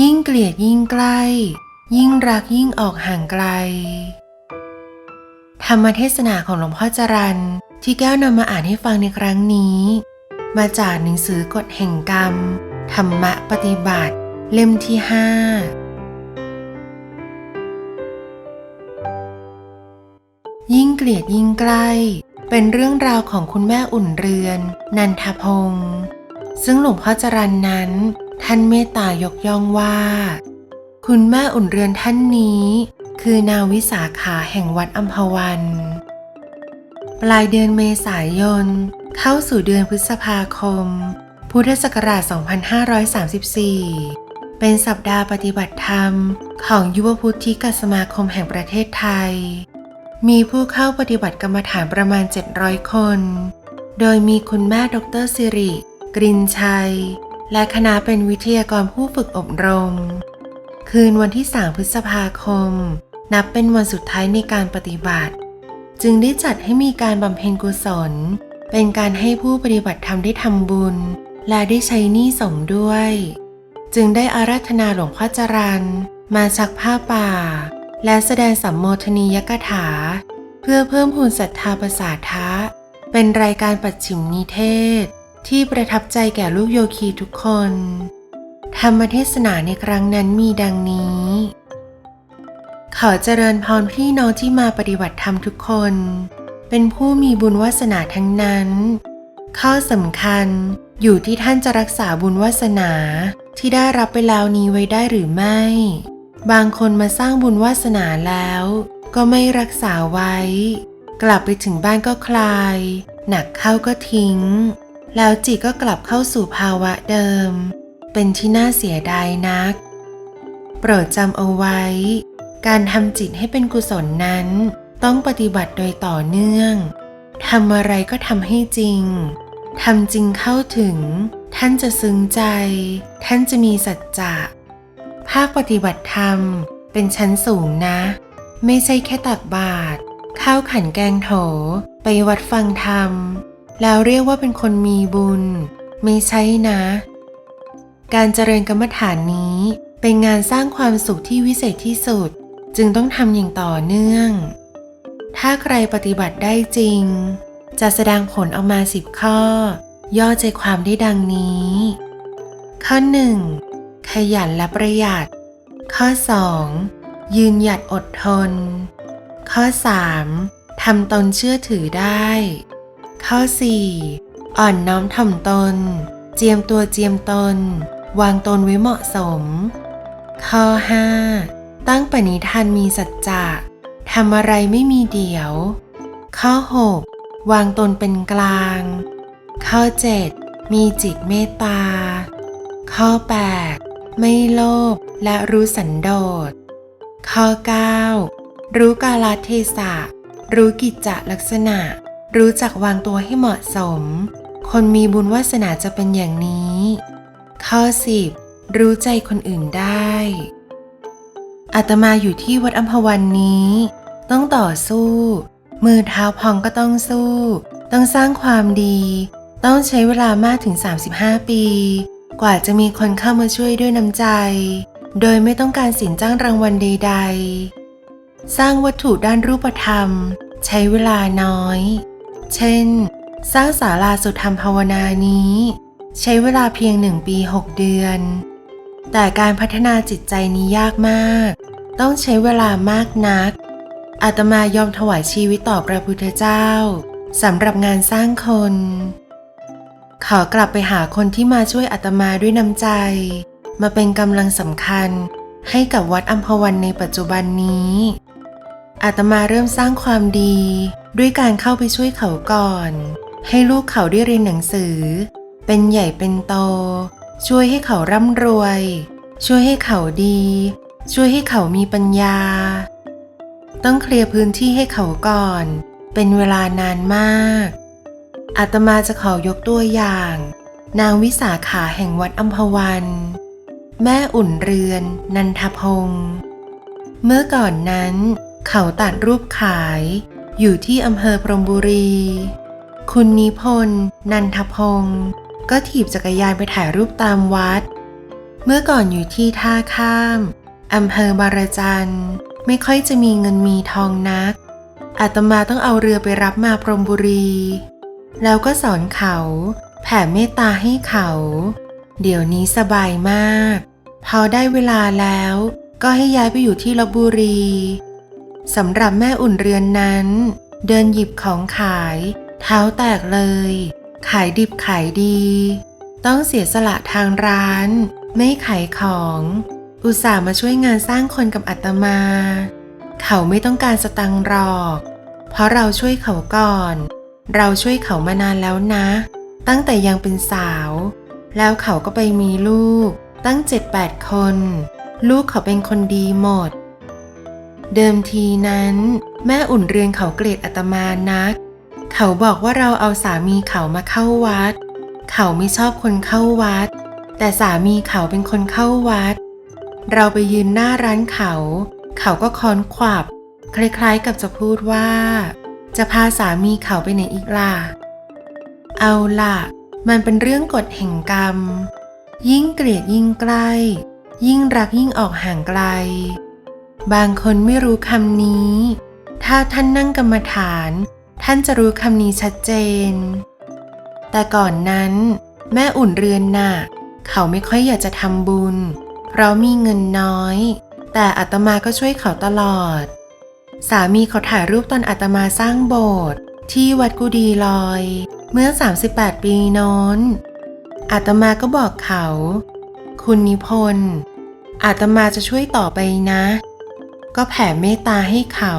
ยิ่งเกลียดยิ่งใกล้ ยิ่งรักยิ่งออกห่างไกล ธรรมเทศนาของหลวงพ่อจรันที่แก้วนำมาอ่านให้ฟังในครั้งนี้ มาจากหนังสือกฎแห่งกรรม ธรรมะปฏิบัติ เล่มที่ห้ายิ่งเกลียดยิ่งใกล้ เป็นเรื่องราวของคุณแม่อุ่นเรือน นันทพงศ์ซึ่งหลวงพ่อจรันนั้น ท่านเมตตายกย่องว่า คุณแม่อุ่นเรือนท่านนี้ คือนางวิสาขาแห่งวัดอัมพวัน ปลายเดือนเมษายน เข้าสู่เดือนพฤษภาคม พุทธศักราช 2534 เป็นสัปดาห์ปฏิบัติธรรม ของยุวพุทธิกสมาคมแห่งประเทศไทย มีผู้เข้าปฏิบัติกรรมฐานประมาณ 700 คน โดยมีคุณแม่ดรสิริ กรินชัย และคณะเป็นวิทยากรผู้ฝึกอบรม คืนวันที่ 3 พฤษภาคม นับเป็นวันสุดท้ายในการปฏิบัติ จึงได้จัดให้มีการบำเพ็ญกุศล เป็นการให้ผู้ปฏิบัติธรรมได้ทำบุญ และได้ใช้หนี้สงด้วย จึงได้อาราธนาหลวงพ่อจรันมาชักผ้าป่า และแสดงสัมโมทนียกถา เพื่อเพิ่มพูนศรัทธาประสาทะเป็นรายการปัจฉิมนิเทศ ที่ประทับใจแก่ลูกโยคีทุกคน ธรรมเทศนาในครั้งนั้นมีดังนี้ ขอเจริญพรพี่น้องที่มาปฏิบัติธรรมทุกคน เป็นผู้มีบุญวาสนาทั้งนั้น ข้อสำคัญอยู่ที่ท่านจะรักษาบุญวาสนาที่ได้รับไปแล้วนี้ไว้ได้หรือไม่ บางคนมาสร้างบุญวาสนาแล้ว ก็ไม่รักษาไว้ กลับไปถึงบ้านก็คลาย หนักเข้าก็ทิ้ง แล้วจิตก็กลับเข้าสู่ภาวะเดิม เป็นที่น่าเสียดายนัก โปรดจำเอาไว้ การทำจิตให้เป็นกุศลนั้น ต้องปฏิบัติโดยต่อเนื่องทำอะไรก็ทำให้จริงทำจริงเข้าถึง ท่านจะซึ้งใจ ท่านจะมีสัจจะภาคปฏิบัติธรรมเป็นชั้นสูงนะ ไม่ใช่แค่ตักบาตรข้าวขันแกงโถ ไปวัดฟังธรรม แล้วเรียกว่าเป็นคนมีบุญ ไม่ใช่นะ การเจริญกรรมฐานนี้เป็นงานสร้างความสุขที่วิเศษที่สุด จึงต้องทำอย่างต่อเนื่อง ถ้าใครปฏิบัติได้จริง จะแสดงผลออกมาสิบข้อ ย่อใจความได้ดังนี้ ข้อ 1. ขยันและประหยัด ข้อ 2. ยืนหยัดอดทน ข้อ 3. ทำตนเชื่อถือได้ ข้อ 4. อ่อนน้อมถ่อมตน เจียมตัวเจียมตน วางตนไว้เหมาะสม ข้อ 5. ตั้งปณิธานมีสัจจะทำอะไรไม่มีเดี่ยว ข้อ 6. วางตนเป็นกลาง ข้อ 7. มีจิตเมตตา ข้อ 8. ไม่โลภและรู้สันโดษ ข้อ 9. รู้กาลเทศะ รู้กิจจลักษณะ รู้จักวางตัวให้เหมาะสม คนมีบุญวาสนาจะเป็นอย่างนี้ ข้อ 10. รู้ใจคนอื่นได้อาตมาอยู่ที่วัดอัมพวันนี้ ต้องต่อสู้ มือเท้าพองก็ต้องสู้ ต้องสร้างความดี ต้องใช้เวลามากถึง 35 ปี กว่าจะมีคนเข้ามาช่วยด้วยน้ำใจ โดยไม่ต้องการสินจ้างรางวัลใด ๆ สร้างวัตถุด้านรูปธรรม ใช้เวลาน้อย เช่น สร้างศาลาสุธรรมภาวนานี้ ใช้เวลาเพียงหนึ่งปี 6 เดือน แต่การพัฒนาจิตใจนี้ยากมาก ต้องใช้เวลามากนัก อาตมายอมถวายชีวิตต่อพระพุทธเจ้าสำหรับงานสร้างคน ขอกลับไปหาคนที่มาช่วยอาตมาด้วยน้ำใจ มาเป็นกำลังสำคัญให้กับวัดอัมพวันในปัจจุบันนี้ อาตมาเริ่มสร้างความดี ด้วยการเข้าไปช่วยเขาก่อน ให้ลูกเขาได้เรียนหนังสือ เป็นใหญ่เป็นโต ช่วยให้เขาร่ำรวย ช่วยให้เขาดี ช่วยให้เขามีปัญญา ต้องเคลียร์พื้นที่ให้เขาก่อน เป็นเวลานานมากอาตมาจะขอยกตัวอย่าง นางวิสาขาแห่งวัดอัมพวัน แม่อุ่นเรือน นันทพงศ์เมื่อก่อนนั้น เขาตัดรูปขาย อยู่ที่อำเภอพรมบุรี คุณนิพนธ์นันทพงศ์ก็ถีบจักรยานไปถ่ายรูปตามวัด เมื่อก่อนอยู่ที่ท่าข้ามอำเภอบารจันไม่ค่อยจะมีเงินมีทองนัก อาตมาต้องเอาเรือไปรับมาพรมบุรี แล้วก็สอนเขาแผ่เมตตาให้เขา เดี๋ยวนี้สบายมาก พอได้เวลาแล้วก็ให้ย้ายไปอยู่ที่ลบบุรี สำหรับแม่อุ่นเรือนนั้น เดินหยิบของขาย เท้าแตกเลย ขายดิบขายดี ต้องเสียสละทางร้าน ไม่ขายของ อุตส่าห์มาช่วยงานสร้างคนกับอาตมา เขาไม่ต้องการสตังหรอก เพราะเราช่วยเขาก่อน เราช่วยเขามานานแล้วนะ ตั้งแต่ยังเป็นสาว แล้วเขาก็ไปมีลูก ตั้งเจ็ดแปดคน ลูกเขาเป็นคนดีหมด เดิมทีนั้น แม่อุ่นเรือนเขาเกลียดอาตมานัก เขาบอกว่าเราเอาสามีเขามาเข้าวัด เขาไม่ชอบคนเข้าวัด แต่สามีเขาเป็นคนเข้าวัด เราไปยืนหน้าร้านเขา เขาก็ค้อนขวับ คล้ายๆกับจะพูดว่า จะพาสามีเขาไปไหนอีกล่ะ เอาล่ะ มันเป็นเรื่องกฎแห่งกรรม ยิ่งเกลียดยิ่งใกล้ ยิ่งรักยิ่งออกห่างไกล บางคนไม่รู้คำนี้ ถ้าท่านนั่งกรรมฐาน ท่านจะรู้คำนี้ชัดเจน แต่ก่อนนั้น แม่อุ่นเรือนน่ะ เขาไม่ค่อยอยากจะทำบุญ เพราะมีเงินน้อย แต่อาตมาก็ช่วยเขาตลอด สามีเขาถ่ายรูปตอนอาตมาสร้างโบสถ์ที่วัดกุดีลอย เมื่อ 38 ปีโน้นอาตมาก็บอกเขา คุณนิพนธ์อาตมาจะช่วยต่อไปนะ ก็แผ่เมตตาให้เขา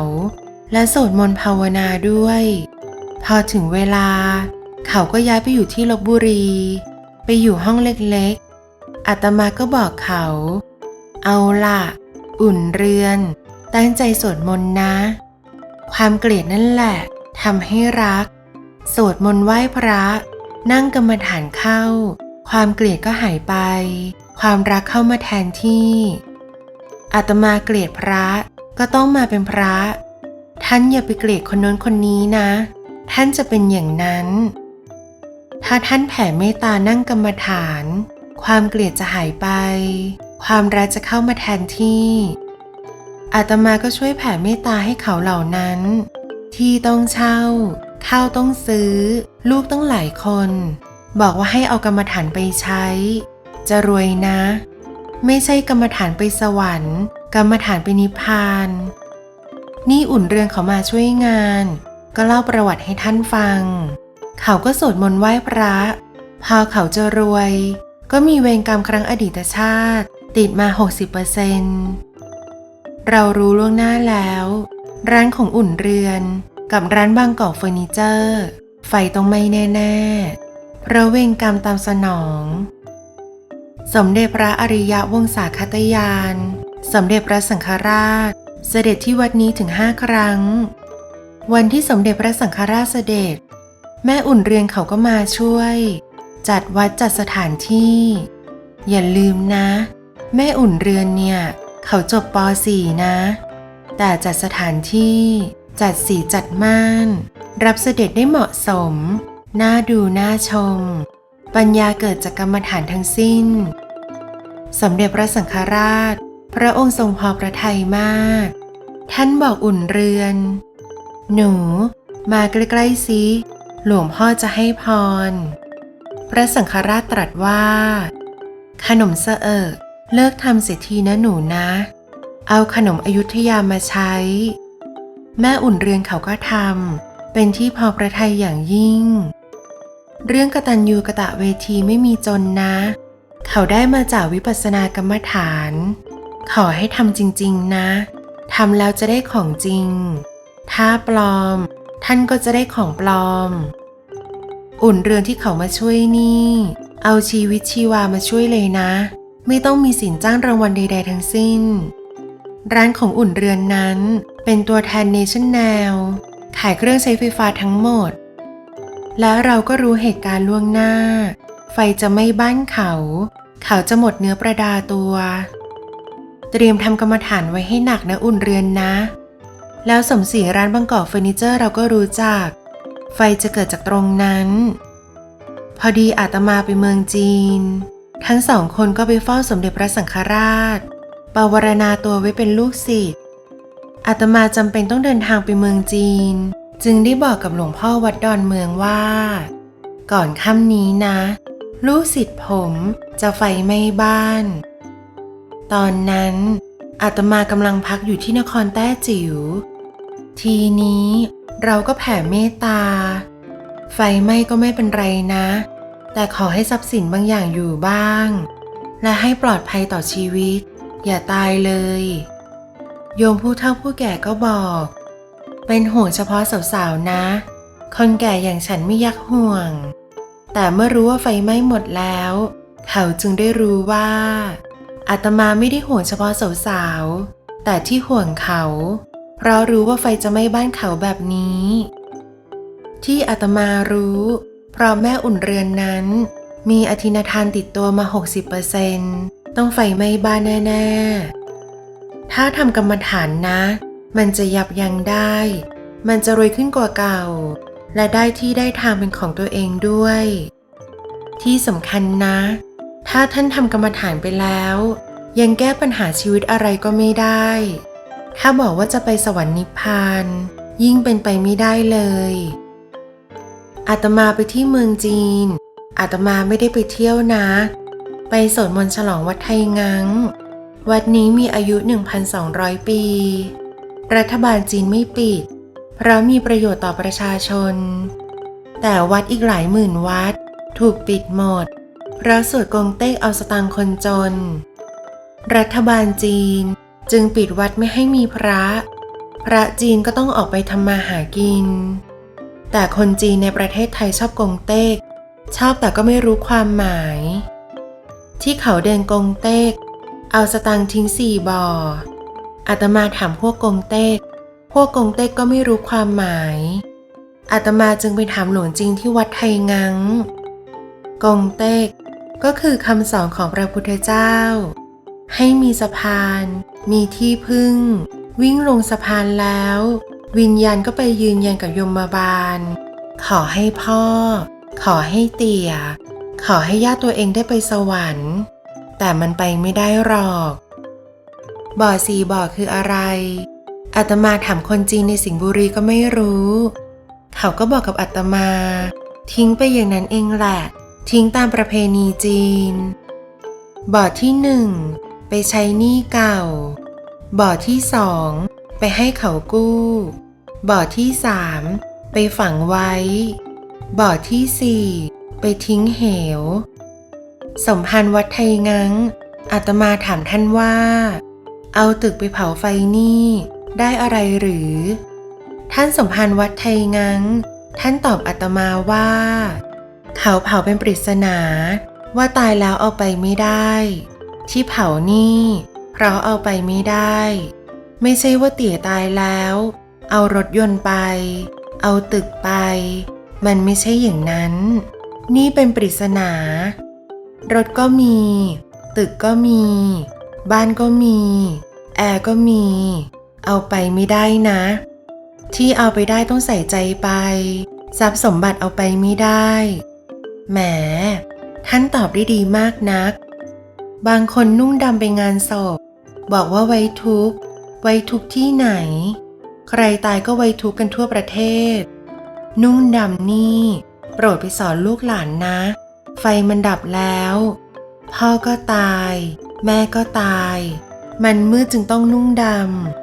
และสวดมนต์ภาวนาด้วย พอถึงเวลา เขาก็ย้ายไปอยู่ที่ลบบุรี ไปอยู่ห้องเล็กๆอาตมาก็บอกเขา เอาล่ะ อุ่นเรือน ตั้งใจสวดมนต์นะ ความเกลียดนั่นแหละทำให้รัก สวดมนต์ไหว้พระ นั่งกรรมฐานเข้า ความเกลียดก็หายไป ความรักเข้ามาแทนที่ อาตมาเกลียดพระก็ต้องมาเป็นพระ ท่านอย่าไปเกลียดคนโน้นคนนี้นะ ท่านจะเป็นอย่างนั้น ถ้าท่านแผ่เมตตานั่งกรรมฐาน ความเกลียดจะหายไป ความรักจะเข้ามาแทนที่อาตมาก็ช่วยแผ่เมตตาให้เขาเหล่านั้น ที่ต้องเช่า ข้าวต้องซื้อ ลูกต้องหลายคน บอกว่าให้เอากรรมฐานไปใช้ จะรวยนะ ไม่ใช่กรรมฐานไปสวรรค์ กรรมฐานไปนิพพาน นี่อุ่นเรืองเขามาช่วยงาน ก็เล่าประวัติให้ท่านฟัง เขาก็สวดมนต์ไหว้พระ พอเขาจะรวย ก็มีเวรกรรมครั้งอดีตชาติ ติดมา 60%เรารู้ล่วงหน้าแล้ว ร้านของอุ่นเรือน กับร้านบางกอกเฟอร์นิเจอร์ ไฟต้องไม่แน่ ๆ เพราะเวรกรรมตามสนอง สมเด็จพระอริยะวงศาคตยาน สมเด็จพระสังฆราช เสด็จที่วัดนี้ถึงห้าครั้ง วันที่สมเด็จพระสังฆราชเสด็จ แม่อุ่นเรือนเขาก็มาช่วย จัดวัดจัดสถานที่ อย่าลืมนะ แม่อุ่นเรือนเนี่ย เขาจบป .4 นะ แต่จัดสถานที่ จัดสีจัดม่าน รับเสด็จได้เหมาะสม น่าดูน่าชม ปัญญาเกิดจากกรรมฐานทั้งสิ้น สมเด็จพระสังฆราช พระองค์ทรงพอพระทัยมาก ท่านบอกอุ่นเรือน หนู มาใกล้ๆสิหลวงพ่อจะให้พร พระสังฆราชตรัสว่า ขนมเสอเอะเลิกทำเสียทีนะหนูนะ เอาขนมอยุธยามาใช้ แม่อุ่นเรือนเขาก็ทำเป็นที่พอพระทัยอย่างยิ่ง เรื่องกตัญญูกะตะเวทีไม่มีจนนะ เขาได้มาจากวิปัสสนากรรมฐาน ขอให้ทำจริง ๆ นะทำแล้วจะได้ของจริง ถ้าปลอม ท่านก็จะได้ของปลอม อุ่นเรือนที่เขามาช่วยนี่ เอาชีวิตชีวามาช่วยเลยนะ ไม่ต้องมีสินจ้างรางวัลใด ๆ ทั้งสิ้น ร้านของอุ่นเรือนนั้นเป็นตัวแทนเนชั่นแนลขายเครื่องใช้ไฟฟ้าทั้งหมด แล้วเราก็รู้เหตุการณ์ล่วงหน้า ไฟจะไม่บ้านเขา เขาจะหมดเนื้อประดาตัว เตรียมทำกรรมฐานไว้ให้หนักนะอุ่นเรือนนะ แล้วสมศรีร้านบางกอกเฟอร์นิเจอร์เราก็รู้จัก ไฟจะเกิดจากตรงนั้น พอดีอาตมาไปเมืองจีน ทั้งสองคนก็ไปเฝ้าสมเด็จพระสังฆราชปวารณาตัวไว้เป็นลูกศิษย์อาตมาจำเป็นต้องเดินทางไปเมืองจีน จึงได้บอกกับหลวงพ่อวัดดอนเมืองว่า ก่อนค่ำนี้นะ ลูกศิษย์ผมจะไฟไหม้บ้าน ตอนนั้นอาตมากำลังพักอยู่ที่นครแต้จิ๋ว ทีนี้เราก็แผ่เมตตา ไฟไหม้ก็ไม่เป็นไรนะ แต่ขอให้ทรัพย์สินบางอย่างอยู่บ้าง และให้ปลอดภัยต่อชีวิต อย่าตายเลย โยมผู้เฒ่าผู้แก่ก็บอก เป็นห่วงเฉพาะสาวๆนะ คนแก่อย่างฉันไม่ยักห่วง แต่เมื่อรู้ว่าไฟไหม้หมดแล้ว เขาจึงได้รู้ว่าอาตมาไม่ได้ห่วงเฉพาะสาวๆ แต่ที่ห่วงเขา เพราะรู้ว่าไฟจะไหม้บ้านเขาแบบนี้ ที่อาตมารู้ เพราะแม่อุ่นเรือนนั้น มีอธินาทานติดตัวมา 60%ต้องไฟไหม้บ้านแน่ ๆ ถ้าทำกรรมฐานนะ มันจะยับยั้งได้ มันจะรวยขึ้นกว่าเก่า และได้ที่ได้ทางเป็นของตัวเองด้วย ที่สำคัญนะ ถ้าท่านทำกรรมฐานไปแล้ว ยังแก้ปัญหาชีวิตอะไรก็ไม่ได้ ถ้าบอกว่าจะไปสวรรค์นิพพาน ยิ่งเป็นไปไม่ได้เลยอาตมาไปที่เมืองจีน อาตมาไม่ได้ไปเที่ยวนะ ไปสวดมนต์ฉลองวัดไทยงัง วัดนี้มีอายุ 1,200 ปี รัฐบาลจีนไม่ปิด เพราะมีประโยชน์ต่อประชาชน แต่วัดอีกหลายหมื่นวัด ถูกปิดหมด เพราะสวดกงเต็กเอาสตางคนจน รัฐบาลจีนจึงปิดวัดไม่ให้มีพระ พระจีนก็ต้องออกไปทำมาหากิน แต่คนจีนในประเทศไทยชอบกงเต็กชอบแต่ก็ไม่รู้ความหมาย ที่เขาเดินกงเต็กเอาสตังทิ้งสี่บ่อ อาตมาถามพวกกงเต็ก พวกกงเต็กก็ไม่รู้ความหมาย อาตมาจึงไปถามหลวงจีนที่วัดไทยงังกงเต็กก็คือคำสอนของพระพุทธเจ้า ให้มีสะพาน มีที่พึ่ง วิ่งลงสะพานแล้ว วิญญาณก็ไปยืนยันกับยมบาล ขอให้พ่อ ขอให้เตี่ย ขอให้ญาติตัวเองได้ไปสวรรค์ แต่มันไปไม่ได้หรอก บ่อสี่บ่อคืออะไร อาตมาถามคนจีนในสิงห์บุรีก็ไม่รู้ เขาก็บอกกับอาตมา ทิ้งไปอย่างนั้นเองแหละ ทิ้งตามประเพณีจีน บ่อที่หนึ่งไปใช้หนี้เก่า บ่อที่สองไปให้เขากู้ บ่อที่สามไปฝังไว้ บ่อที่สี่ไปทิ้งเหว สมภารวัดไทยงังอาตมาถามท่านว่า เอาตึกไปเผาไฟนี่ ได้อะไรหรือ ท่านสมภารวัดไทยงังท่านตอบอาตมาว่า เขาเผาเป็นปริศนา ว่าตายแล้วเอาไปไม่ได้ ที่เผานี่เพราะเอาไปไม่ได้ ไม่ใช่ว่าเตี่ยตายแล้ว เอารถยนต์ไป เอาตึกไป มันไม่ใช่อย่างนั้น นี่เป็นปริศนา รถก็มี ตึกก็มี บ้านก็มี แอร์ก็มี เอาไปไม่ได้นะ ที่เอาไปได้ต้องใส่ใจไป ทรัพย์สมบัติเอาไปไม่ได้ แหม ท่านตอบได้ดีมากนัก บางคนนุ่งดำไปงานศพ บอกว่าไว้ทุกไว้ทุกที่ไหน ใครตายก็ไว้ทุกกันทั่วประเทศ นุ่งดำนี่ โปรดไปสอนลูกหลานนะ ไฟมันดับแล้ว พ่อก็ตาย แม่ก็ตาย มันมืดจึงต้องนุ่งด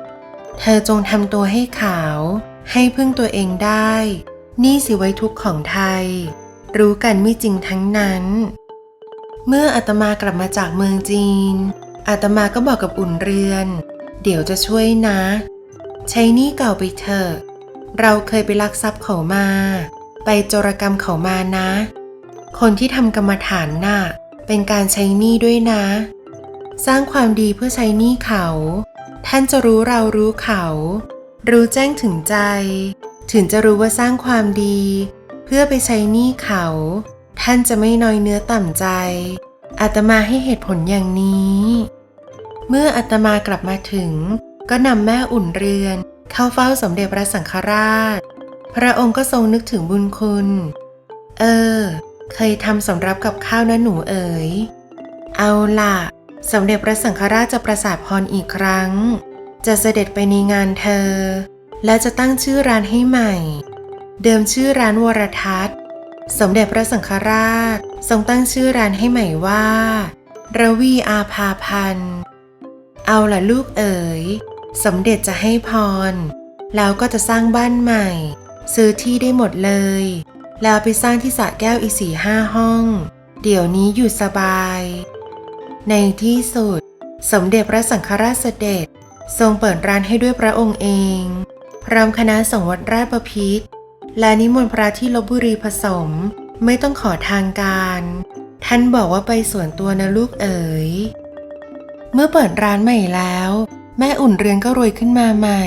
ำ เธอจงทำตัวให้ขาว ให้พึ่งตัวเองได้ นี่สิไว้ทุกข์ของไทย รู้กันไม่จริงทั้งนั้น เมื่ออาตมากลับมาจากเมืองจีน อาตมาก็บอกกับอุ่นเรือน เดี๋ยวจะช่วยนะ ใช้นี้เก่าไปเถอะ เราเคยไปลักทรัพย์เขามา ไปโจรกรรมเขามานะ คนที่ทำกรรมฐานน่ะเป็นการใช้นี้ด้วยนะ สร้างความดีเพื่อใช้หนี้เขา ท่านจะรู้เรารู้เขา รู้แจ้งถึงใจ ถึงจะรู้ว่าสร้างความดี เพื่อไปใช้หนี้เขา ท่านจะไม่น้อยเนื้อต่ำใจ อาตมาให้เหตุผลอย่างนี้ เมื่ออาตมากลับมาถึง ก็นำแม่อุ่นเรือน เข้าเฝ้าสมเด็จพระสังฆราช พระองค์ก็ทรงนึกถึงบุญคุณ เออ เคยทำสำรับกับข้าวนะหนูเอ๋ย เอาล่ะ สมเด็จพระสังฆราชจะประสาทพรอีกครั้ง จะเสด็จไปในงานเธอ และจะตั้งชื่อร้านให้ใหม่ เดิมชื่อร้านวรทัศน์ สมเด็จพระสังฆราชทรงตั้งชื่อร้านให้ใหม่ว่าระวีอาภาพันธ์เอาล่ะลูกเอ๋ย สมเด็จจะให้พร แล้วก็จะสร้างบ้านใหม่ ซื้อที่ได้หมดเลย แล้วไปสร้างที่สระแก้วอีกสี่ห้าห้อง เดี๋ยวนี้อยู่สบาย ในที่สุด สมเด็จพระสังฆราชเสด็จ ทรงเปิดร้านให้ด้วยพระองค์เองพร้อมคณะสงฆ์วัดราชบพิตรและนิมนต์พระที่ลบบุรีผสม ไม่ต้องขอทางการ ท่านบอกว่าไปส่วนตัวนะลูกเอ๋ย เมื่อเปิดร้านใหม่แล้ว แม่อุ่นเรือนก็รวยขึ้นมาใหม่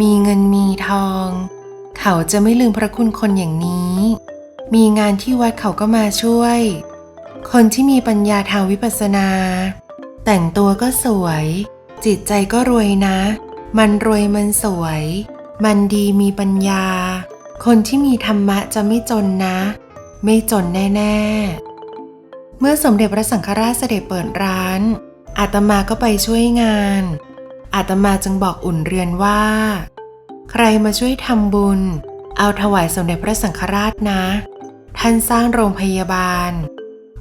มีเงินมีทอง เขาจะไม่ลืมพระคุณคนอย่างนี้ มีงานที่วัดเขาก็มาช่วย คนที่มีปัญญาทางวิปัสสนา แต่งตัวก็สวย จิตใจก็รวยนะ มันรวยมันสวย มันดีมีปัญญา คนที่มีธรรมะจะไม่จนนะ ไม่จนแน่ ๆ เมื่อสมเด็จพระสังฆราชเสด็จเปิดร้าน อาตมาก็ไปช่วยงาน อาตมาจึงบอกอุ่นเรือนว่า ใครมาช่วยทำบุญ เอาถวายสมเด็จพระสังฆราชนะ ท่านสร้างโรงพยาบาล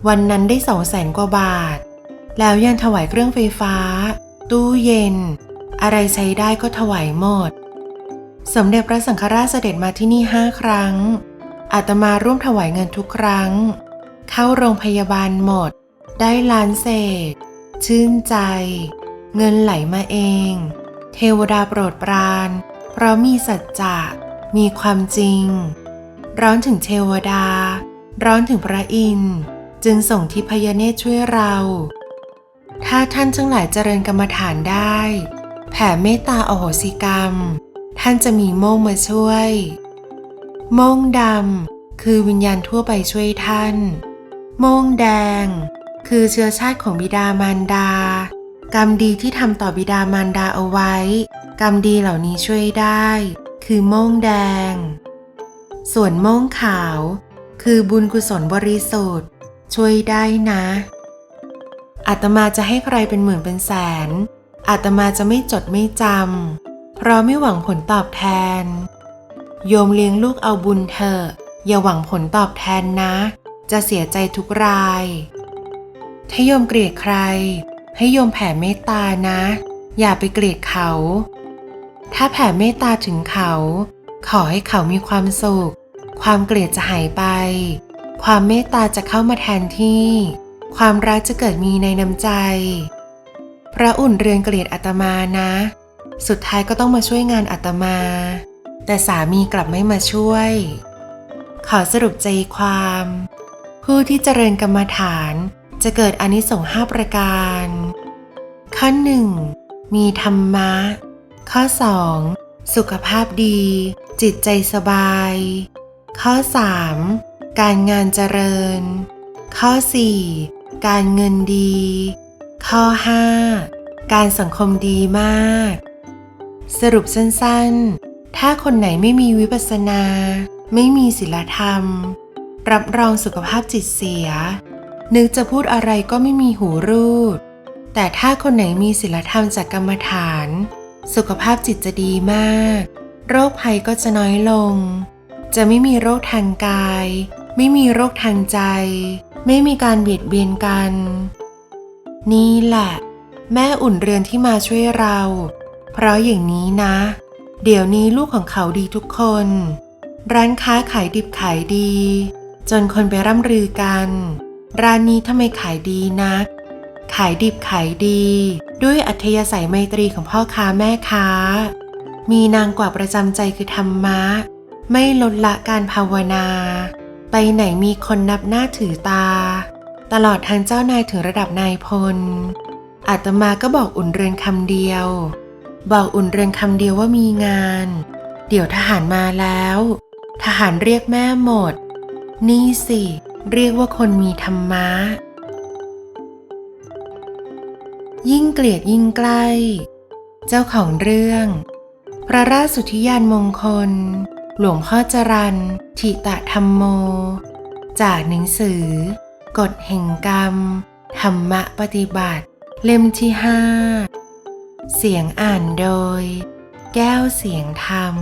วันนั้นได้สองแสนกว่าบาท แล้วยังถวายเครื่องไฟฟ้า ตู้เย็น อะไรใช้ได้ก็ถวายหมด สมเด็จพระสังฆราชเสด็จมาที่นี่ห้าครั้ง อาตมาร่วมถวายเงินทุกครั้ง เข้าโรงพยาบาลหมด ได้ล้านเศษ ชื่นใจ เงินไหลมาเอง เทวดาโปรดปราน เพราะมีสัจจะมีความจริง ร้อนถึงเทวดา ร้อนถึงพระอินทร์ จึงส่งทิพยเนตรช่วยเรา ถ้าท่านทั้งหลายเจริญกรรมฐานได้ แผ่เมตตาอโหสิกรรม ท่านจะมีโม่งมาช่วย โม่งดำคือวิญญาณทั่วไปช่วยท่าน โม่งแดง คือเชื้อชาติของบิดามารดา กรรมดีที่ทำต่อบิดามารดาเอาไว้ กรรมดีเหล่านี้ช่วยได้ คือโม่งแดง ส่วนโม่งขาว คือบุญกุศลบริสุทธิ์ ช่วยได้นะอาตมาจะให้ใครเป็นหมื่นเป็นแสนอาตมาจะไม่จดไม่จำเพราะไม่หวังผลตอบแทน โยมเลี้ยงลูกเอาบุญเถอะอย่าหวังผลตอบแทนนะ จะเสียใจทุกราย ถ้าโยมเกลียดใคร ให้โยมแผ่เมตตานะ อย่าไปเกลียดเขา ถ้าแผ่เมตตาถึงเขา ขอให้เขามีความสุข ความเกลียดจะหายไป ความเมตตาจะเข้ามาแทนที่ ความรักจะเกิดมีในน้ำใจ พระอุ่นเรือนเกลียดอาตมานะ สุดท้ายก็ต้องมาช่วยงานอาตมา แต่สามีกลับไม่มาช่วย ขอสรุปใจความ ผู้ที่เจริญกรรมฐานจะเกิดอนิสงส์ห้าประการข้อหนึ่งมีธรรมะ ข้อ 2. สุขภาพดี จิตใจสบาย ข้อ 3. การงานเจริญ ข้อ 4. การเงินดี ข้อ 5. การสังคมดีมาก สรุปสั้นๆ ถ้าคนไหนไม่มีวิปัสสนา ไม่มีศีลธรรม รับรองสุขภาพจิตเสีย นึกจะพูดอะไรก็ไม่มีหูรูด แต่ถ้าคนไหนมีศีลธรรมจากกรรมฐาน สุขภาพจิตจะดีมาก โรคภัยก็จะน้อยลงจะไม่มีโรคทางกาย ไม่มีโรคทางใจ ไม่มีการเบียดเบียนกัน นี่แหละ แม่อุ่นเรือนที่มาช่วยเรา เพราะอย่างนี้นะ เดี๋ยวนี้ลูกของเขาดีทุกคน ร้านค้าขายดิบขายดี จนคนไปร่ำลือกัน ร้านนี้ทำไมขายดีนัก ขายดิบขายดี ด้วยอัธยาศัยไมตรีของพ่อค้าแม่ค้า มีนางกว่าประจำใจคือธรรมะ ไม่ลดละการภาวนา ไปไหนมีคนนับหน้าถือตา ตลอดทางเจ้านายถึงระดับนายพล อาตมาก็บอกอุ่นเรือนคำเดียว บอกอุ่นเรือนคำเดียวว่ามีงาน เดี๋ยวทหารมาแล้ว ทหารเรียกแม่หมด นี่สิ เรียกว่าคนมีธรรมะ ยิ่งเกลียดยิ่งใกล้ เจ้าของเรื่อง พระราชสุธิยานมงคล หลวงพ่อจรันทิตะธรรมโม จากหนังสือ กฎแห่งกรรม ธรรมะปฏิบัติ เล่มที่ห้า เสียงอ่านโดย แก้วเสียงธรรม